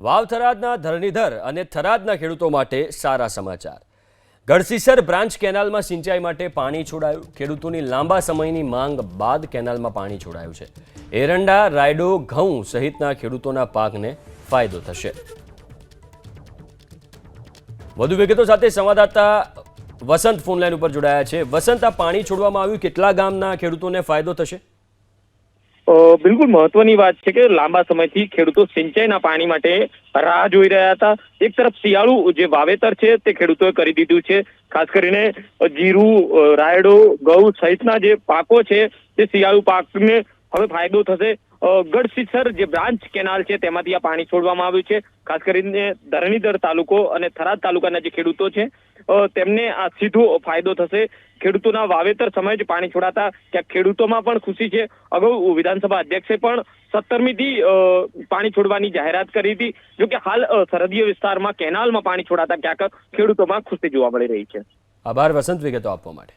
વાવ થરાદના ધરણીધર અને થરાદના ખેડૂતો માટે સારા સમાચાર. ગઢસીસર બ્રાન્ચ કેનાલમાં સિંચાઈ માટે પાણી છોડાયું. ખેડૂતોની લાંબા સમયની માંગ બાદ કેનાલમાં પાણી છોડાયું છે. એરંડા, રાયડો, ઘઉં સહિતના ખેડૂતોના પાકને ફાયદો થશે. વધુ વિગતો સાથે સંવાદદાતા વસંત ફોનલાઈન ઉપર જોડાયા છે. વસંત, આ પાણી છોડવામાં આવ્યું. કેટલા ગામના ખેડૂતોને ફાયદો થશે? બિલકુલ મહત્વની વાત છે કે લાંબા સમયથી ખેડૂતો સિંચાઈના પાણી માટે રાહ જોઈ રહ્યા હતા. એક તરફ શિયાળુ જે વાવેતર છે તે ખેડૂતોએ કરી દીધું છે. ખાસ કરીને જીરું રાયડો, ઘઉં સહિતના જે પાકો છે તે શિયાળુ પાકને હવે ફાયદો થશે. ગઢસીસર જે બ્રાન્ચ કેનાલ છે તેમાંથી આ પાણી છોડવામાં આવ્યું છે. ખાસ કરીને ધરણીધર તાલુકો અને થરાદ તાલુકાના જે ખેડૂતો છે તેમને આ સીધો ફાયદો થશે. ખેડૂતોના વાવેતર સમયે જ પાણી છોડાતા ક્યાંક ખેડૂતોમાં પણ ખુશી છે. અગાઉ વિધાનસભા અધ્યક્ષે પણ સત્તરમી થી પાણી છોડવાની જાહેરાત કરી હતી. જો કે હાલ સરહદીય વિસ્તારમાં કેનાલમાં પાણી છોડાતા ક્યાંક ખેડૂતોમાં ખુશી જોવા મળી રહી છે. આભાર, વસંત વિગતો આપવા માટે.